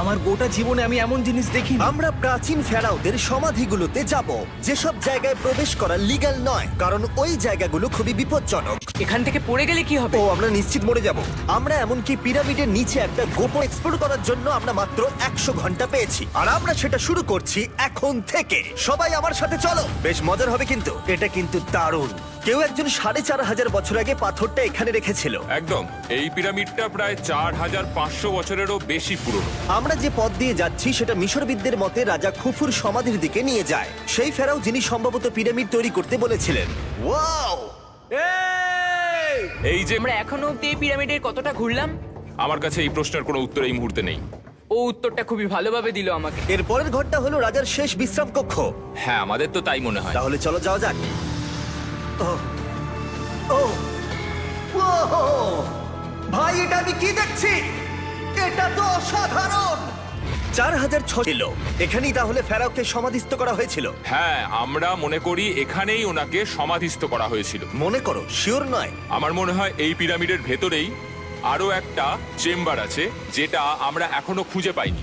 আমার গোটা জীবনে আমি এমন জিনিস দেখি আমরা প্রাচীন ফেরাওদের সমাধিগুলোতে যাব যেসব জায়গায় প্রবেশ করা লিগ্যাল নয় কারণ ওই জায়গাগুলো খুবই বিপজ্জনক। এখান থেকে পড়ে গেলে কি হবে? ও আমরা নিশ্চিত মরে যাব। আমরা এমনকি পিরামিডের নিচে একটা গোপন এক্সপ্লোর করার জন্য আমরা মাত্র একশো ঘণ্টা পেয়েছি। আর আমরা সেটা শুরু করছি এখন থেকে। সবাই আমার সাথে চলো। বেশ মজার হবে কিন্তু। এটা কিন্তু দারুণ। কেউ একজন সাড়ে চার হাজার বছর আগে পাথরটা এখানে রেখেছিল। একদম। এই পিরামিডটা প্রায় চার হাজার পাঁচশো বছরেরও বেশি পুরনো। আমরা যে পথ দিয়ে যাচ্ছি সেটা মিশরবিদদের মতে রাজা খুফুর সমাধির দিকে নিয়ে যায়। সেই ফেরাও যিনি সম্ভবত পিরামিড তৈরি করতে বলেছিলেন। ওয়াও! এই! যে আমরা এখনও অব্দি এই পিরামিডের কতটা ঘুরলাম? আমার কাছে এই প্রশ্নের কোনো উত্তর এই মুহূর্তে নেই। ও উত্তরটা খুবই ভালোভাবে দিল আমাকে। এর পরের ঘরটা হলো রাজার শেষ বিশ্রাম কক্ষ। হ্যাঁ আমাদের তো তাই মনে হয়। তাহলে চলো যাওয়া যাক। ও ভাই এটা আমি কি দেখছি? এটা তো অসাধারণ! চার হাজার ছ ছিল এখানেই তাহলে ফেরাওকে সমাধিস্থ করা হয়েছিল। হ্যাঁ আমরা মনে করি এখানেই ওনাকে সমাধিস্থ করা হয়েছিল। মনে করো শিওর নয়। আমার মনে হয় এই পিরামিডের ভেতরেই আরও একটা চেম্বার আছে যেটা আমরা এখনও খুঁজে পাইনি।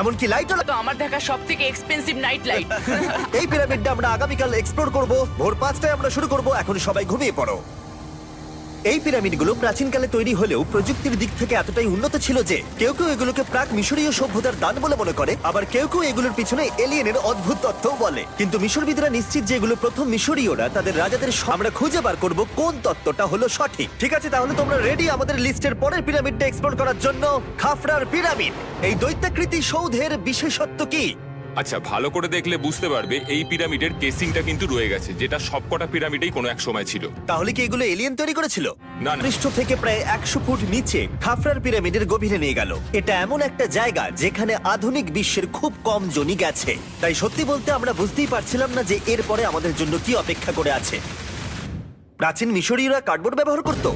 এমনকি লাইটও তো আমার দেখা সব থেকে এক্সপেন্সিভ নাইট লাইট এই পিরামিডটা আমরা আগামীকাল এক্সপ্লোর করব। ভোর পাঁচটায় আমরা শুরু করব। এখন সবাই ঘুমিয়ে পড়ো। এই পিরামিডগুলো প্রাচীনকালে তৈরি হলেও প্রযুক্তির দিক থেকে এতটাই উন্নত ছিল যে কেউ কেউ এগুলোকে প্রাক মিশরীয় সভ্যতার দান বলে মনে করে, আবার কেউ কেউ এগুলোর পিছনে এলিয়েনের অদ্ভুত তথ্যও বলে। কিন্তু মিশরবিদরা নিশ্চিত যে এগুলো প্রথম মিশরীয়রা, তাদের রাজাদের আমরা খুঁজে বার করব কোন তত্ত্বটা হলো সঠিক। ঠিক আছে, তাহলে তোমরা রেডি আমাদের লিস্টের পরের পিরামিডটা এক্সপ্লোর করার জন্য খাফরার পিরামিড। এই দৈত্যাকৃতি সৌধের বিশেষত্ব কি? আচ্ছা ভালো করে দেখলে বুঝতে পারবে এই পিরামিডের কেসিংটা কিন্তু রয়ে গেছে যেটা সবকটা পিরামিডেই কোনো এক সময় ছিল। তাহলে কি এগুলো এলিয়েন তৈরি করেছিল? না, না। পৃষ্ঠ থেকে প্রায় একশো ফুট নিচে খাফরার পিরামিডের গভীরে নিয়ে গেল। এটা এমন একটা জায়গা যেখানে আধুনিক বিশ্বের খুব কম জনই গেছে। তাই সত্যি বলতে আমরা বুঝতেই পারছিলাম না যে এরপরে আমাদের জন্য কি অপেক্ষা করে আছে। প্রাচীন মিশরীয়রা কার্ডবোর্ড ব্যবহার করত।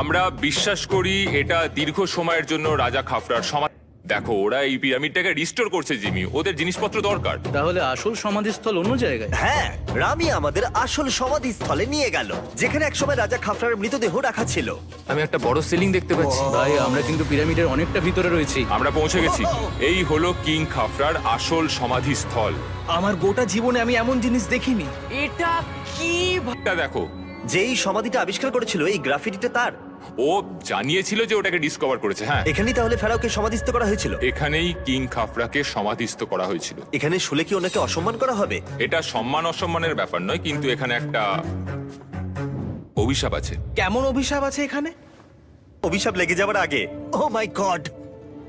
আমরা বিশ্বাস করি এটা দীর্ঘ সময়ের জন্য রাজা খাফরার সমাধি। দেখো ওরা এই পিরামিডটাকে রিস্টোর করছে জিমি। ওদের জিনিসপত্র দরকার। তাহলে আসল সমাধিস্থল অন্য জায়গায়? হ্যাঁ রামি আমাদের আসল সমাধিস্থলে নিয়ে গেল যেখানে একসময় রাজা খাফরার মৃতদেহ রাখা ছিল। আমি একটা বড় সিলিং দেখতে পাচ্ছি। ভাই আমরা কিন্তু পিরামিডের অনেকটা ভিতরে রয়েছি। আমরা পৌঁছে গেছি। এই হলো কিং খাফরার আসল সমাধিস্থল। আমার গোটা জীবনে আমি এমন জিনিস দেখিনি। এটা কি এটা দেখো। যেই সমাধিটা আবিষ্কার করেছিল এই গ্রাফিটিটা তার। ও জানিয়েছিল যে ওটাকে ডিসকভার করেছে হ্যাঁ। এখানেই তাহলে ফেরাওকে সমাধিস্থ করা হয়েছিল? এখানেই কিং খাফরাকে সমাধিস্থ করা হয়েছিল। এখানে শুলে কি ওনাকে অসম্মান করা হবে? এটা সম্মান অসম্মানের ব্যাপার নয় কিন্তু এখানে একটা অভিশাপ আছে। কেমন অভিশাপ আছে এখানে? অভিশাপ লেগে যাওয়ার আগে। ও মাই গড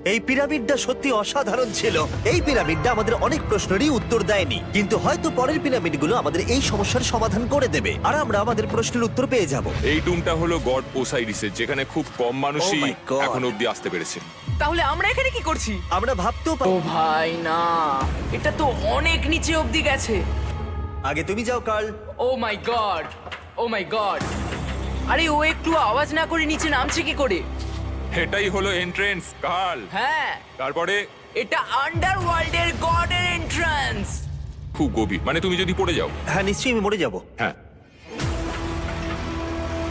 এই পিরামিডটা সত্যি অসাধারণ ছিল। এই পিরামিডটা আমাদের অনেক প্রশ্নেরই উত্তর দেয়নি। কিন্তু হয়তো পরের পিরামিডগুলো আমাদের এই সমস্যার সমাধান করে দেবে। আর আমরা আমাদের প্রশ্নের উত্তর পেয়ে যাব। এই টুমটা হলো গড ওসাইরিসের যেখানে খুব কম মানুষই Oh my God. এখন অব্দি আসতে পেরেছে। তাহলে আমরা এখানে কি করছি? আমরা ভাবতেও ও ভাই না। এটা তো অনেক নিচে অবধি গেছে। আগে তুমি যাও Carl. Oh my god oh my god. আরে ও একটু আওয়াজ না করে নিচে নামছে কি করে? এটাই হলো এন্ট্রেন্স কাল। হ্যাঁ। তারপরে এটা আন্ডার ওয়ার্ল্ডের গডের এন্ট্রান্স খুব গভীর। মানে তুমি যদি পড়ে যাও। হ্যাঁ নিশ্চয়ই আমি মরে যাব। হ্যাঁ।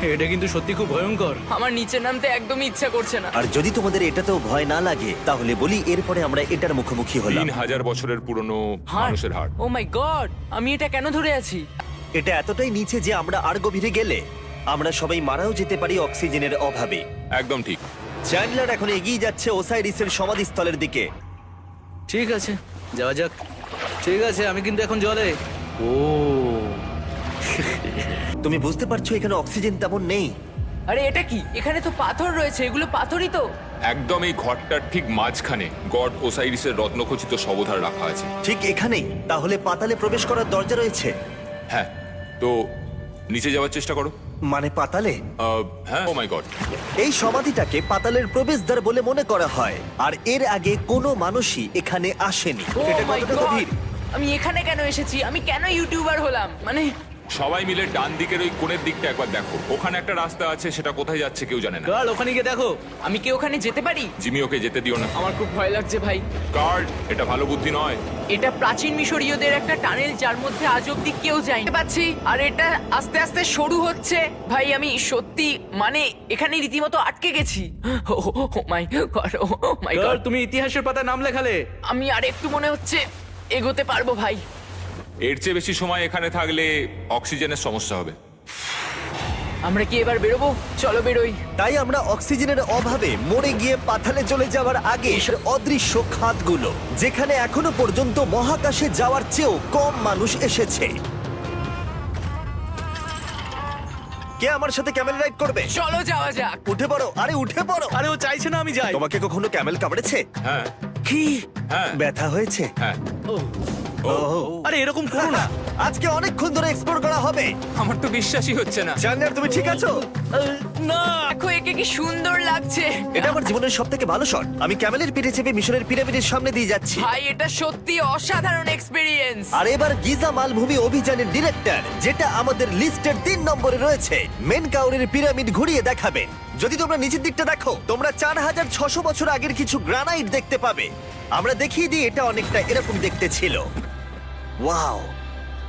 এটা কিন্তু সত্যি খুব ভয়ঙ্কর। আমার নিচে নামতে একদমই ইচ্ছা করছে না। আর যদি তোমাদের এটাতেও ভয় না লাগে তাহলে বলি এরপরে আমরা এটার মুখোমুখি হলাম। তিন হাজার বছরের পুরনো মানুষের হাড় ও মাই গড আমি এটা কেন ধরে আছি? এটা এতটাই নিচে যে আমরা আর গভীরে গেলে আমরা সবাই মারাও যেতে পারি অক্সিজেনের অভাবে। একদম ঠিক। চ্যান্ডলার এখন এগিয়ে যাচ্ছে ওসাইরিসের সমাধিস্থলের দিকে। ঠিক আছে যাওয়া যাক। ঠিক আছে আমি কিন্তু এখন জলে। ও। তুমি বুঝতে পারছ এখানে অক্সিজেন তেমন নেই। আরে এটা কি? এখানে তো পাথর রয়েছে এগুলো পাথরই তো। একদম এই ঘরটার ঠিক মাঝখানে গড ওসাইরিসের রত্নখচিত সবধার রাখা আছে। ঠিক এখানেই তাহলে পাতালে প্রবেশ করার দরজা রয়েছে। হ্যাঁ তো নিচে যাওয়ার চেষ্টা করো। মানে পাতালে? আহ, হ্যাঁ ও মাই গড এই সমাধিটাকে পাতালের প্রবেশদ্বার বলে মনে করা হয়। আর এর আগে কোনো মানুষই এখানে আসেনি। Oh এটা my কতটা God! গভীর? আমি এখানে কেন এসেছি? আমি কেন ইউটিউবার হলাম? মানে সবাই মিলে ডান দিকের ওই কোণের দিকটা একবার দেখো। ওখানে একটা রাস্তা আছে সেটা কোথায় যাচ্ছে কেউ জানে না। গার্ল ওখানে গিয়ে দেখো। আমি কি ওখানে যেতে পারি? জিমি ওকে যেতে দিও না। আমার খুব ভয় লাগছে ভাই। কার্ড এটা ভালো বুদ্ধি নয়। এটা প্রাচীন মিশরীয়দের একটা টানেল যার মধ্যে আজ অব্দি কেউ যায়নি। পাচ্ছি আর এটা আস্তে আস্তে সরু হচ্ছে। ভাই আমি সত্যি মানে এখানে রীতিমতো আটকে গেছি। Oh my god oh my god. তুমি ইতিহাসের পাতা নাম লেখালে। আমি আর একটু মনে হচ্ছে এগোতে পারব ভাই। এর চেয়ে বেশি সময় এখানে থাকলে অক্সিজেনের সমস্যা হবে। আমরা কি এবার বেরোবো? চলো বেরোই। তাই আমরা অক্সিজেনের অভাবে মরে গিয়ে পাতালে চলে যাওয়ার আগে এসে অদৃশ্য খাতগুলো যেখানে এখনও পর্যন্ত মহাকাশে যাওয়ার চেয়েও কম মানুষ এসেছে। কে আমার সাথে ক্যামেল রাইড করবে? চলো যাওয়া যাক। উঠে পড়ো আরে উঠে পড়ো। আরে ও চাইছে না আমি যাই। তোমাকে কখনো ক্যামেল কামড়েছে? হ্যাঁ। কি? হ্যাঁ। ব্যথা হয়েছে? হ্যাঁ। ওহ। আরে এরকম করো না। আজকে অনেকক্ষণ ধরে এক্সপ্লোর করা হবে। আমার তো বিশ্বাসই হচ্ছে না। জানলার তুমি ঠিক আছো? না। দেখো একে কি সুন্দর লাগছে। এটা আমার জীবনের সব থেকে ভালো শট। আমি ক্যামেলের পিঠে চেপে মিশরের পিরামিডের সামনে দিয়ে যাচ্ছি। ভাই এটা সত্যি অসাধারণ এক্সপিরিয়েন্স আর এবার গিজা মালভূমি অভিযানের ডিরেক্টর যেটা আমাদের লিস্টের তিন নম্বরে রয়েছে মেন কাউরের পিরামিড ঘুরিয়ে দেখাবেন যদি তোমরা নিচের দিকটা দেখো তোমরা চার হাজার ছশো বছর আগের কিছু গ্রানাইট দেখতে পাবে। আমরা দেখিয়ে দিই এটা অনেকটা এরকম দেখতে ছিল। ওয়াও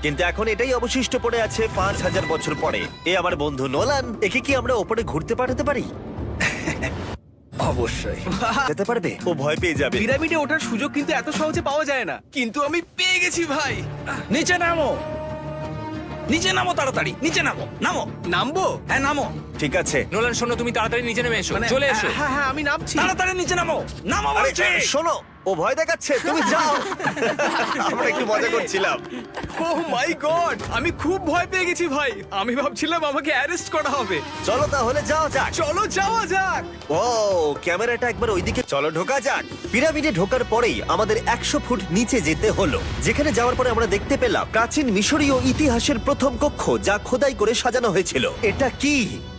কিন্তু এখন এটাই অবশিষ্ট পড়ে আছে পাঁচ হাজার বছর পরে। এ আমার বন্ধু নোলান একে কি আমরা ওপরে ঘুরতে পাঠাতে পারি? অবশ্যই। যেতে পারবে? ও ভয় পেয়ে যাবে। পিরামিডে ওঠার সুযোগ কিন্তু এত সহজে পাওয়া যায় না। কিন্তু আমি পেয়ে গেছি ভাই। নিচে নামো। নিচে নামো তাড়াতাড়ি। নিচে নামো। নামো। নামবো? হ্যাঁ নামো। ঠিক আছে। নোলান শোনো তুমি তাড়াতাড়ি নিচে নেমে এসো। মানে চলে এসো। হ্যাঁ হ্যাঁ আমি নামছি। তাড়াতাড়ি নিচে নামো। নামো বলছি। শোনো ও ভয় দেখাচ্ছে তুমি যাও। আমরা একটু মজা করছিলাম। ও মাই গড আমি খুব ভয় পেয়ে গেছি ভাই। আমি ভাবছিলাম আমাকে অ্যারেস্ট করা হবে। চলো তাহলে যাও যাক। চলো যাওয়া যাক। ও ক্যামেরাটা একবার ওইদিকে চলো ঢোকা যাক। পিরামিডে ঢোকার পরেই আমাদের একশো ফুট নিচে যেতে হলো। যেখানে যাওয়ার পরে আমরা দেখতে পেলাম প্রাচীন মিশরীয় ইতিহাসের প্রথম কক্ষ যা খোদাই করে সাজানো হয়েছিল। এটা কি?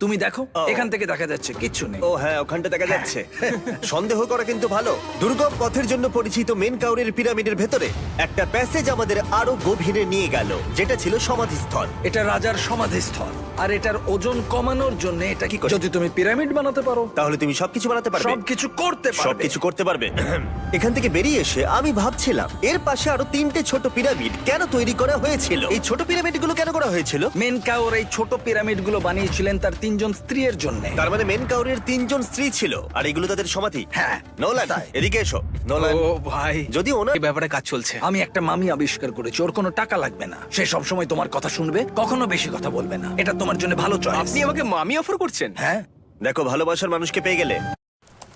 তুমি দেখো এখান থেকে দেখা যাচ্ছে কিচ্ছু নেই। ও হ্যাঁ ওখানটা দেখা যাচ্ছে। সন্দেহ করা কিন্তু ভালো। দুর্গম পথের জন্য পরিচিত মেন কাউরের পিরামিডের ভেতরে একটা প্যাসেজ আমাদের আরও গভীরে নিয়ে গেল যেটা ছিল সমাধিস্থল। এটা রাজার সমাধিস্থল। আর এটার ওজন কমানোর জন্য এটা কি যদি তুমি পিরামিড বানাতে পারো তাহলে তুমি সবকিছু বানাতে পারবে। সবকিছু করতে পারবে। সবকিছু করতে পারবে। এখান থেকে বেরিয়ে এসে আমি ভাবছিলাম এর পাশে আরও তিনটে ছোট পিরামিড কেন তৈরি করা হয়েছিল? এই ছোট পিরামিডগুলো কেন করা হয়েছিল? মেন মেনকাওর এই ছোট পিরামিডগুলো বানিয়েছিলেন তার তিনজন স্ত্রীর জন্য তার মানে মেন কাউরের তিনজন স্ত্রী ছিল আর এগুলো তাদের সমাধি হ্যাঁ, নোলান। এদিকে এসো নোলান ও ভাই যদি ওনার এই ব্যাপারে কাজ চলছে আমি একটা মামি আবিষ্কার করেছি ওর কোনো টাকা লাগবে না সে সব সময় তোমার কথা শুনবে কখনো বেশি কথা বলবে না এটা তোমার জন্য ভালো চয়েস আপনি আমাকে মামি অফার করছেন হ্যাঁ দেখো ভালোবাসার মানুষকে পেয়ে গেলে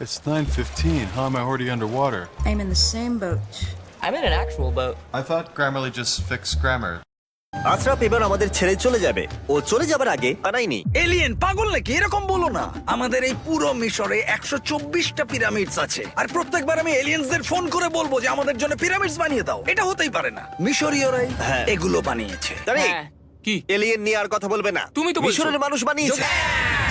It's 9.15. How am I already underwater? I'm in the same boat. I'm in an actual boat. I thought Grammarly just fixed grammar. Ashraf এবার আমাদের ছেড়ে চলে যাবে। ও চলে যাবার আগে বানাইনি এলিয়েন পাগল নাকি? এরকম বলো না। আমাদের এই পুরো মিশরে একশো চব্বিশটা পিরামিডস আছে। আর প্রত্যেকবার আমি এলিয়েন্সদের ফোন করে বলব যে আমাদের জন্য পিরামিডস বানিয়ে দাও। এটা হতেই পারে না। মিশরীয়রাই হ্যাঁ। এগুলো বানিয়েছে। হ্যাঁ। কি? এলিয়েন নিয়ে আর কথা বলবে না। তুমি তো বলছো। মিশরের মানুষ বানিয়েছে।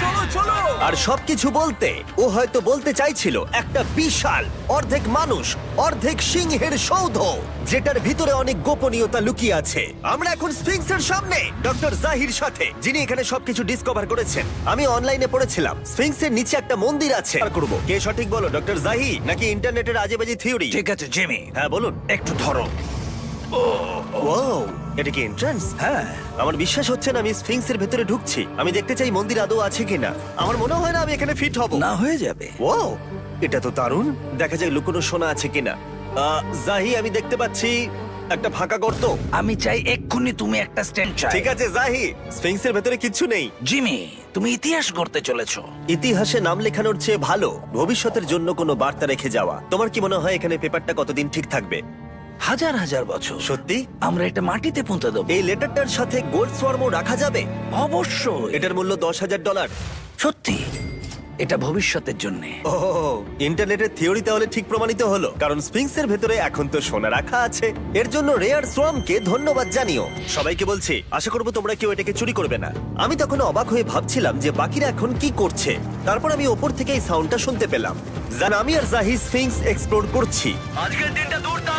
চলো চলো। আর সবকিছু বলতে ও হয়তো বলতে চাইছিল একটা বিশাল অর্ধেক মানুষ অর্ধেক সিংহের সৌধ যেটার ভিতরে অনেক গোপনীয়তা লুকিয়ে আছে। আমরা এখন স্ফিংসের সামনে ডক্টর জাহির সাথে যিনি এখানে সবকিছু ডিসকভার করেছেন। আমি অনলাইনে পড়েছিলাম স্ফিংসের নিচে একটা মন্দির আছে। আর করব। কে সঠিক বলো ডক্টর জাহি নাকি ইন্টারনেটের আজেবাজি থিওরি ঠিক আছে জেমি হ্যাঁ বলুন। একটু ধরো। ও এটা কি এন্ট্রান্স হ্যাঁ। আমার বিশ্বাস হচ্ছে না আমি স্ফিংসের ভেতরে ঢুকছি। আমি দেখতে চাই মন্দির আদৌ আছে কিনা। আমার মনে হয় না আমি এখানে ফিট হব। না হয়ে যাবে। ও এটা তো দারুণ। দেখা যায় লুকোনো সোনা আছে কিনা। আহ, জাহি আমি দেখতে পাচ্ছি একটা ফাঁকা গর্ত। আমি চাই এক্ষুনি তুমি একটা স্ট্যান্ড চাই। ঠিক আছে জাহি। স্ফিংসের ভেতরে কিচ্ছু নেই। জিমি তুমি ইতিহাস করতে চলেছো। ইতিহাসে নাম লেখানোর চেয়ে ভালো। ভবিষ্যতের জন্য কোনো বার্তা রেখে যাওয়া। তোমার কি মনে হয় এখানে পেপারটা কতদিন ঠিক থাকবে? হাজার হাজার বছর। সত্যি? আমরা এটা মাটিতে পুঁতে দেবো। এই লেটারটার সাথে গোল্ড সোয়ার্মও রাখা যাবে? অবশ্যই। এটার মূল্য দশ হাজার ডলার। সত্যি এটা ভবিষ্যতের জন্য। ও ইন্টারনেটের থিওরি তাহলে ঠিক প্রমাণিত হলো। কারণ স্পিংসের ভেতরে এখন তো সোনা রাখা আছে। এর জন্য রেয়ার সোয়ামকে ধন্যবাদ জানিও। সবাইকে বলছি আশা করব তোমরা কেউ এটাকে চুরি করবে না। আমি তখন অবাক হয়ে ভাবছিলাম যে বাকিরা এখন কি করছে। তারপর আমি ওপর থেকে এই সাউন্ডটা শুনতে পেলাম। জান আমি আর জাহি স্পিংস এক্সপ্লোর করছি। আজকের দিনটা দুর্দান্ত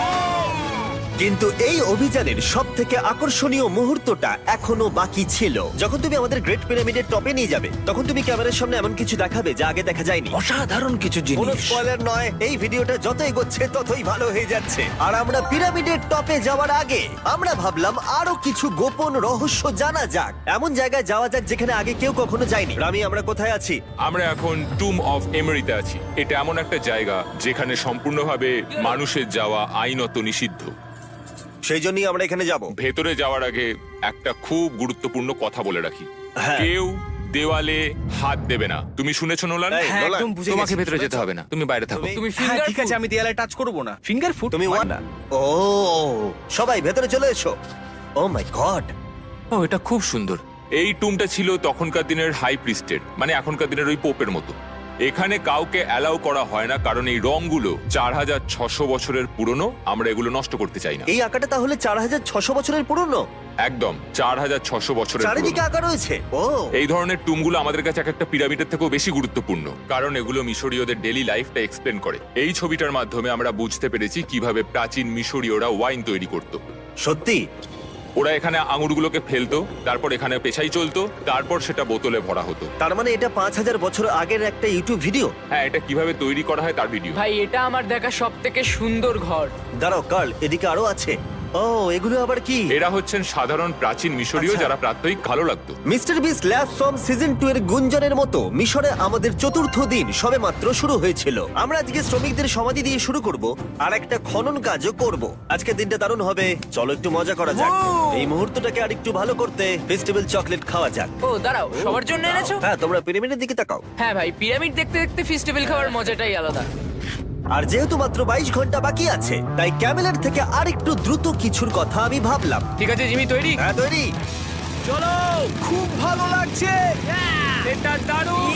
কিন্তু এই অভিযানের সব থেকে আকর্ষণীয় মুহূর্তটা এখনও বাকি ছিল। যখন তুমি আমাদের গ্রেট পিরামিডের টপে নিয়ে যাবে তখন তুমি ক্যামেরার সামনে এমন কিছু দেখাবে যা আগে দেখা যায়নি। অসাধারণ কিছু কোনো জিনিস স্পয়লার নয় এই ভিডিওটা যত এগোচ্ছে ততই ভালো হয়ে যাচ্ছে। আর আমরা পিরামিডের টপে যাওয়ার আগে আমরা ভাবলাম আরও কিছু গোপন রহস্য জানা যাক। এমন জায়গায় যাওয়া যাক যেখানে আগে কেউ কখনো যায়নি। রামি আমরা কোথায় আছি? আমরা এখন টুম অফ এমেরিতে আছি। এটা এমন একটা জায়গা যেখানে সম্পূর্ণভাবে মানুষের যাওয়া আইনত নিষিদ্ধ। সেই জন্যই আমরা এখানে যাব। ভেতরে যাওয়ার আগে একটা খুব গুরুত্বপূর্ণ কথা বলে রাখি। হ্যাঁ। কেউ দেওয়ালে হাত দেবে না। তুমি শুনেছো নোলান? এই, হ্যাঁ নোলান, একদম বুঝে তোমাকে গেছি। ভেতরে যেতে হবে না। তুমি বাইরে থাকো। তুমি- হ্যাঁ ঠিক আছে আমি দেয়ালে টাচ করব না। ফিঙ্গার ফুড তুমি ওয়ান ও সবাই ভেতরে চলে এসো। ও মাই গড ও এটা খুব সুন্দর। এই টুমটা ছিল তখনকার দিনের হাই প্রিস্টের মানে এখনকার দিনের ওই পোপের মতো। এখানে কাউকে অ্যালাউ করা হয় না কারণ এই রংগুলো চার হাজার ছশো বছরের পুরনো আমরা এগুলো নষ্ট করতে চাই না। এই আঁকাটা তাহলে চার হাজার ছশো বছরের পুরনো? একদম চার হাজার ছশো বছরের চারিদিকে আঁকা রয়েছে? ও। এই ধরনের টুমগুলো আমাদের কাছে এক একটা পিরামিডের থেকেও বেশি গুরুত্বপূর্ণ কারণ এগুলো মিশরীয়দের ডেলি লাইফটা এক্সপ্লেন করে। এই ছবিটার মাধ্যমে আমরা বুঝতে পেরেছি কীভাবে প্রাচীন মিশরীয়রা ওয়াইন তৈরি করত। সত্যি? ওরা এখানে আঙুরগুলোকে ফেলতো তারপর এখানে পেশাই চলতো তারপর সেটা বোতলে ভরা হতো। তার মানে এটা পাঁচ হাজার বছর আগের একটা ইউটিউব ভিডিও? হ্যাঁ এটা কীভাবে তৈরি করা হয় তার ভিডিও। ভাই এটা আমার দেখা সব থেকে সুন্দর ঘর। দাঁড়াও কার্ল এদিকে আরও আছে। ও এগুলো আবার কি? এরা হচ্ছেন সাধারণ প্রাচীন মিশরীয় আচ্ছা। যারা প্রাত্যহিক ভালো লাগতো। Mister Beast lab swarm season two এর গুঞ্জনের মতো মিশরে আমাদের চতুর্থ দিন সবে মাত্র শুরু হয়েছিল। আমরা আজকে শ্রমিকদের সমাধি দিয়ে শুরু করব আর একটা খনন কাজও করব। আজকে দিনটা দারুণ হবে। চলো একটু মজা করা যাক। এই মুহূর্তটাকে আর একটু ভালো করতে ফেস্টিভ্যাল চকলেট খাওয়া যাক। ও দাঁড়াও সবার জন্য এনেছো? হ্যাঁ তোমরা পিরামিডের দিকে তাকাও। হ্যাঁ ভাই পিরামিড দেখতে দেখতে ফেস্টিভ্যাল খাওয়ার মজাটাই আলাদা। আর যেহেতু মাত্র বাইশ ঘণ্টা বাকি আছে তাই ক্যামেলের থেকে আরেকটু দ্রুত কিছুর কথা আমি ভাবলাম। ঠিক আছে জিমি তৈরি? হ্যাঁ তৈরি। চলো! খুব ভালো লাগছে। এটা দারুণ!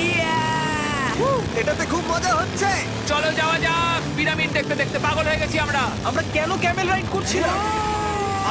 এটাতে খুব মজা হচ্ছে। চলো যাওয়া যাক। পিরামিড দেখতে দেখতে পাগল হয়ে গেছি আমরা। আমরা কেন ক্যামেল রাইড করছিলাম?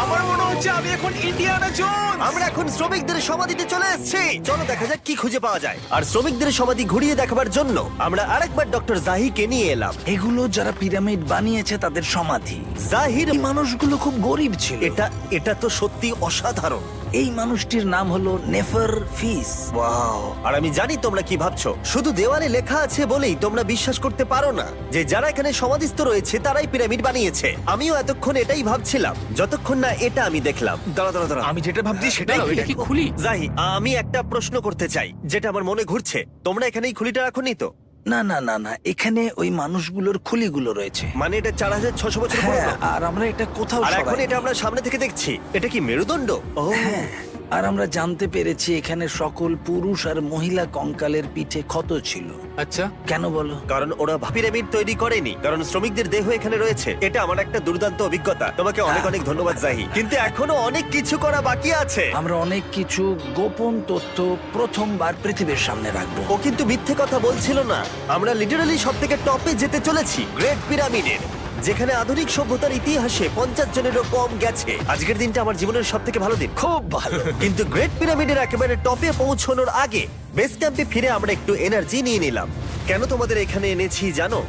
আমার মনে হচ্ছে আমি এখন ইন্ডিয়ানা জোন আমরা এখন শ্রমিকদের সমাধিতে চলে এসেছি। চলো দেখা যাক কি খুঁজে পাওয়া যায়। আর শ্রমিকদের সমাধি ঘুরিয়ে দেখাবার জন্য আমরা আরেকবার ডক্টর জাহিকে নিয়ে এলাম। এগুলো যারা পিরামিড বানিয়েছে তাদের সমাধি। জাহির এই মানুষগুলো খুব গরিব ছিল। এটা এটা তো সত্যি অসাধারণ। এই মানুষটির নাম হলো নেফার ফিস। ওয়াও। আর আমি জানি তোমরা কি ভাবছ। শুধু দেওয়ালে লেখা আছে বলেই তোমরা বিশ্বাস করতে পারো না। যে যারা এখানে সমাধিস্থ রয়েছে তারাই পিরামিড বানিয়েছে। আমিও এতক্ষণ এটাই ভাবছিলাম। যতক্ষণ না এটা আমি দেখলাম। দাঁড়া দাঁড়া দাঁড়া আমি যেটা ভাবছি সেটাই এটা কি খুলি? জাহি আমি একটা প্রশ্ন করতে চাই যেটা আমার মনে ঘুরছে। তোমরা এখানে এই খুলিটা রাখোনি তো? না না না না এখানে ওই মানুষগুলোর খুলিগুলো রয়েছে। মানে এটা চার হাজার ছশো বছর হ্যাঁ পুরনো? আর আমরা এটা কোথাও আর এখন সরাইনি। এটা আমরা সামনে থেকে দেখছি। এটা কি মেরুদণ্ড? ও হ্যাঁ আর আমরা জানতে পেরেছি এখানে সকল পুরুষ আর মহিলা কঙ্কালের পিঠে ক্ষত ছিল। আচ্ছা। কেন বলো? কারণ ওরা পিরামিড তৈরি করেনি কারণ শ্রমিকদের দেহ এখানে রয়েছে। এটা আমার একটা দুর্দান্ত অভিজ্ঞতা। তোমাকে অনেক অনেক ধন্যবাদ জাহি। কিন্তু এখনও অনেক কিছু করা বাকি আছে। আমরা অনেক কিছু গোপন তথ্য প্রথমবার পৃথিবীর সামনে রাখব। ও কিন্তু মিথ্যে কথা বলছিল না। আমরা লিটারালি সব থেকে টপে যেতে চলেছি গ্রেট পিরামিডের যেখানে আধুনিক সভ্যতার ইতিহাসে পঞ্চাশ জনেরও কম গেছে। আজকের দিনটা আমার জীবনের সব থেকে ভালো দিন। খুব ভালো। কিন্তু গ্রেট পিরামিডের একেবারে টপে পৌঁছানোর আগে বেস ক্যাম্পে ফিরে আমরা একটু এনার্জি নিয়ে নিলাম। কেন তোমাদের এখানে এনেছি জানো?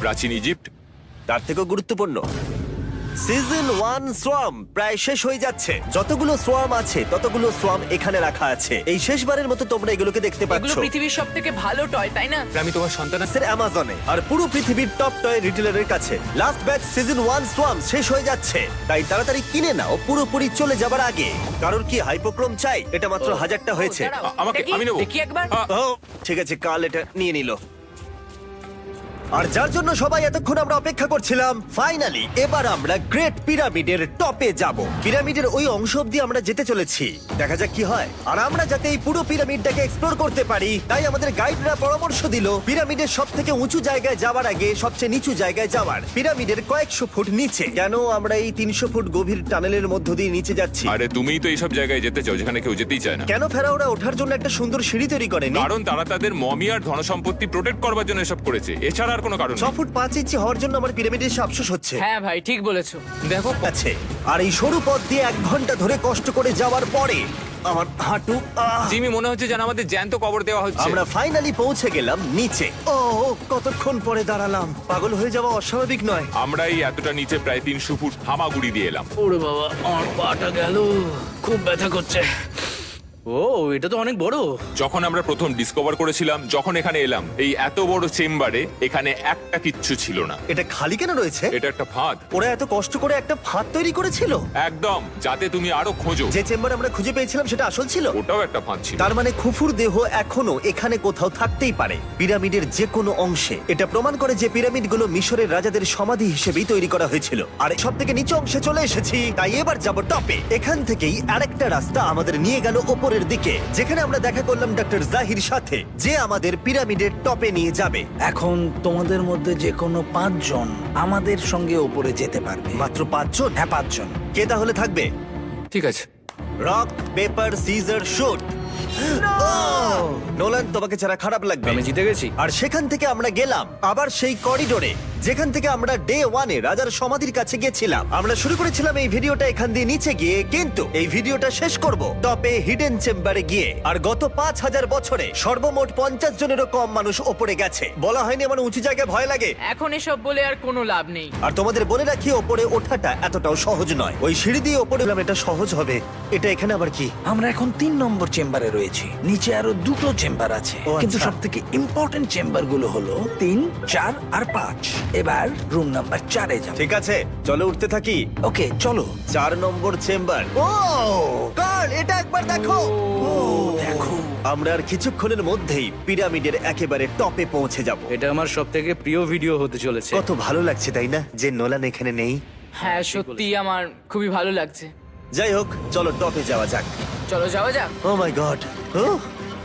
প্রাচীন ইজিপ্ট তার থেকেও গুরুত্বপূর্ণ। সিজন ওয়ান সোয়াম প্রায় শেষ হয়ে যাচ্ছে। যতগুলো সোয়াম আছে ততগুলো সোয়াম এখানে রাখা আছে। এই শেষবারের মতো তোমরা এগুলোকে দেখতে এগুলো পাচ্ছ। পৃথিবীর সব থেকে ভালো টয় তাই না? আমি তোমার সন্তান আছে। অ্যামাজনে আর পুরো পৃথিবীর টপ টয় রিটেলারের কাছে। Last batch season one swarm শেষ হয়ে যাচ্ছে। তাই তাড়াতাড়ি কিনে নাও পুরোপুরি চলে যাবার আগে। কারোর কি হাইপোক্রোম চাই? এটা মাত্র হাজারটা হয়েছে। আ- আমাকে- আমি নেব। দেখি একবার। ও ঠিক আছে কাল এটা নিয়ে নিল। আর যার জন্য সবাই এতক্ষণ আমরা অপেক্ষা করছিলাম ফাইনালি এবার আমরা গ্রেট পিরামিডের টপে যাব। পিরামিডের ওই অংশ অব্দি আমরা যেতে চলেছি। দেখা যাক কি হয়। আর আমরা যাতে এই পুরো পিরামিডটাকে এক্সপ্লোর করতে পারি তাই আমাদের গাইডরা পরামর্শ দিল পিরামিডের সব থেকে উঁচু জায়গায় যাওয়ার আগে সবচেয়ে নিচু জায়গায় যাওয়ার। পিরামিডের কয়েকশো ফুট নিচে। কেন আমরা এই তিনশো ফুট গভীর টানেলের মধ্য দিয়ে নিচে যাচ্ছি? আরে তুমিই তো এইসব জায়গায় যেতে চাও যেখানে কেউ যেতেই চায় না। কেন ফেরাওরা ওঠার জন্য একটা সুন্দর সিঁড়ি তৈরি করেনি? কারণ তারা তাদের মমি আর ধনসম্পত্তি প্রোটেক্ট করবার জন্য এসব করেছে। এছাড়া আর কোনো কারণ ছ নেই। ফুট পাঁচ ইঞ্চি হওয়ার জন্য আমার পিরামিডের এসে আফসোস হচ্ছে। হ্যাঁ ভাই ঠিক বলেছ। দেখো আছে। আর এই সরু পথ দিয়ে এক ঘণ্টা ধরে কষ্ট করে যাওয়ার পরে আমার হাঁটু আহ! জিমি মনে হচ্ছে যেন আমাদের জ্যান্ত কবর দেওয়া হচ্ছে। আমরা ফাইনালি পৌঁছে গেলাম নিচে। ও ও, কতক্ষণ পরে দাঁড়ালাম? পাগল হয়ে যাওয়া অস্বাভাবিক নয়। আমরা এই এতটা নিচে প্রায় তিনশো ফুট হামাগুড়ি দিয়ে এলাম। ওরে বাবা আমার পাটা গেল। খুব ব্যথা করছে। ও এটা তো অনেক বড়। যখন আমরা প্রথম ডিসকভার করেছিলাম যখন এখানে এলাম এই এত বড় চেম্বারে এখানে একটা কিচ্ছু ছিল না। এটা খালি কেন রয়েছে? এটা একটা ফাঁদ। ওরা এত কষ্ট করে একটা ফাঁদ তৈরি করেছিল? একদম যাতে তুমি আরও খোঁজো। যে চেম্বার আমরা খুঁজে পেয়েছিলাম সেটা আসল ছিল? ওটাও একটা ফাঁদ ছিল। তার মানে খুফুর দেহ এখনও এখানে কোথাও থাকতেই পারে পিরামিডের যে কোনো অংশে। এটা প্রমাণ করে যে পিরামিডগুলো মিশরের রাজাদের সমাধি হিসেবেই তৈরি করা হয়েছিল। আর সব থেকে নিচু অংশে চলে এসেছি তাই এবার যাব টপে। এখান থেকেই আরেকটা রাস্তা আমাদের নিয়ে গেল ওপরের দিকে যেখানে আমরা দেখা করলাম ডক্টর জাহির সাথে যে আমাদের পিরামিডের টপে নিয়ে যাবে। এখন তোমাদের মধ্যে যে কোনো পাঁচজন আমাদের সঙ্গে ওপরে যেতে পারবে। মাত্র পাঁচজন? হ্যাঁ পাঁচজন। কে তাহলে থাকবে? ঠিক আছে। Rock paper scissor shoot Nolan তোমাকে ছাড়া খারাপ লাগবে। আমি জিতে গেছি। আর সেখান থেকে আমরা গেলাম আবার সেই করিডোরে যেখান থেকে আমরা ডে ওয়ানে রাজার সমাধির কাছে গেছিলাম আমরা শুরু করেছিলাম এই ভিডিওটা এখান দিয়ে নিচে গিয়ে কিন্তু এই ভিডিওটা শেষ করব টপে হিডেন চেম্বারে গিয়ে। আর গত পাঁচ হাজার বছরে সর্বমোট পঞ্চাশ জনেরও কম মানুষ ওপরে গেছে। বলা হয়নি আমার উঁচু জায়গায় ভয় লাগে। এখন এসব বলে আর কোনো লাভ নেই। আর তোমাদের বলে রাখি ওপরে ওঠাটা এতটাও সহজ নয়। ওই সিঁড়ি দিয়ে ওপরে উঠলাম, এটা সহজ হবে। এটা এখানে আবার কি? আমরা এখন তিন নম্বর চেম্বারে রয়েছি। নিচে আরও দুটো চেম্বার আছে। কিন্তু আচ্ছা। সব থেকে ইম্পর্টেন্ট চেম্বারগুলো হলো তিন চার আর পাঁচ। এবার রুম নাম্বার চারে যাব ঠিক আছে চলো উঠতে থাকি। ওকে চলো। চার নম্বর চেম্বার ও কার্ল এটা একবার দেখো। ও দেখো। আমরা আর কিছুক্ষণের মধ্যেই পিরামিডের একেবারে টপে পৌঁছে যাব। এটা আমার সব থেকে প্রিয় ভিডিও হতে চলেছে। কত ভালো লাগছে তাই না? যে নোলান এখানে নেই। হ্যাঁ সত্যি আমার খুবই ভালো লাগছে। যাই হোক চলো টপে যাওয়া যাক। চলো যাওয়া যাক। ও মাই গড ও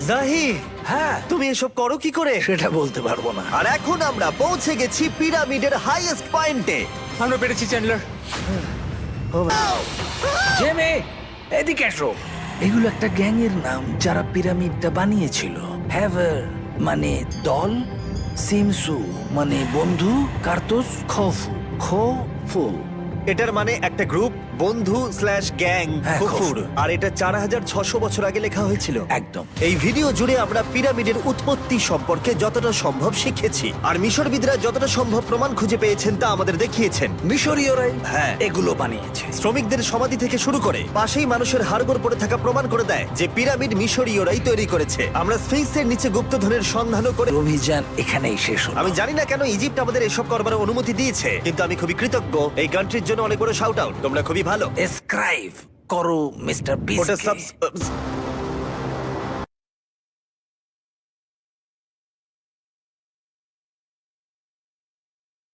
জাহি হ্যাঁ তুমি এসব করো কি করে? সেটা বলতে পারব না। আর এখন আমরা পৌঁছে গেছি পিরামিডের হাইয়েস্ট পয়েন্টে আমরা পেরেছি চ্যান্ডলার। জেমে এদিকে এসো। এগুলো একটা গ্যাং এর নাম যারা পিরামিডটা বানিয়েছিল। হ্যাভার মানে দল সিমসু মানে বন্ধু কার্তুস খফু। ফু এটার মানে একটা গ্রুপ বন্ধু স্ল্যাশ গ্যাং হ্যাঁ, কুকুর কুকুর। আর এটা চার হাজার ছশো বছর আগে লেখা হয়েছিল। একদম। এই ভিডিও জুড়ে আমরা পিরামিডের উৎপত্তি সম্পর্কে যতটা সম্ভব শিখেছি। আর মিশরবিদরা যতটা সম্ভব প্রমাণ খুঁজে পেয়েছেন তা আমাদের দেখিয়েছেন। মিশরীয়রাই হ্যাঁ। এগুলো বানিয়েছে। শ্রমিকদের সমাধি থেকে শুরু করে পাশেই মানুষের হাড়গোড় পড়ে থাকা প্রমাণ করে দেয় যে পিরামিড মিশরীয়রাই তৈরি করেছে। আমরা স্ফিংসের নিচে গুপ্তধনের সন্ধানও করে অভিযান এখানেই শেষ হলো। আমি জানি না কেন ইজিপ্ট আমাদের এসব করবার অনুমতি দিয়েছে কিন্তু আমি খুবই কৃতজ্ঞ। এই কান্ট্রির জন্য অনেক বড় শাউট আউট তোমরা খুবই ভালো এসক্রাইব করো মিস্টার ওটা বিস্ট সাবস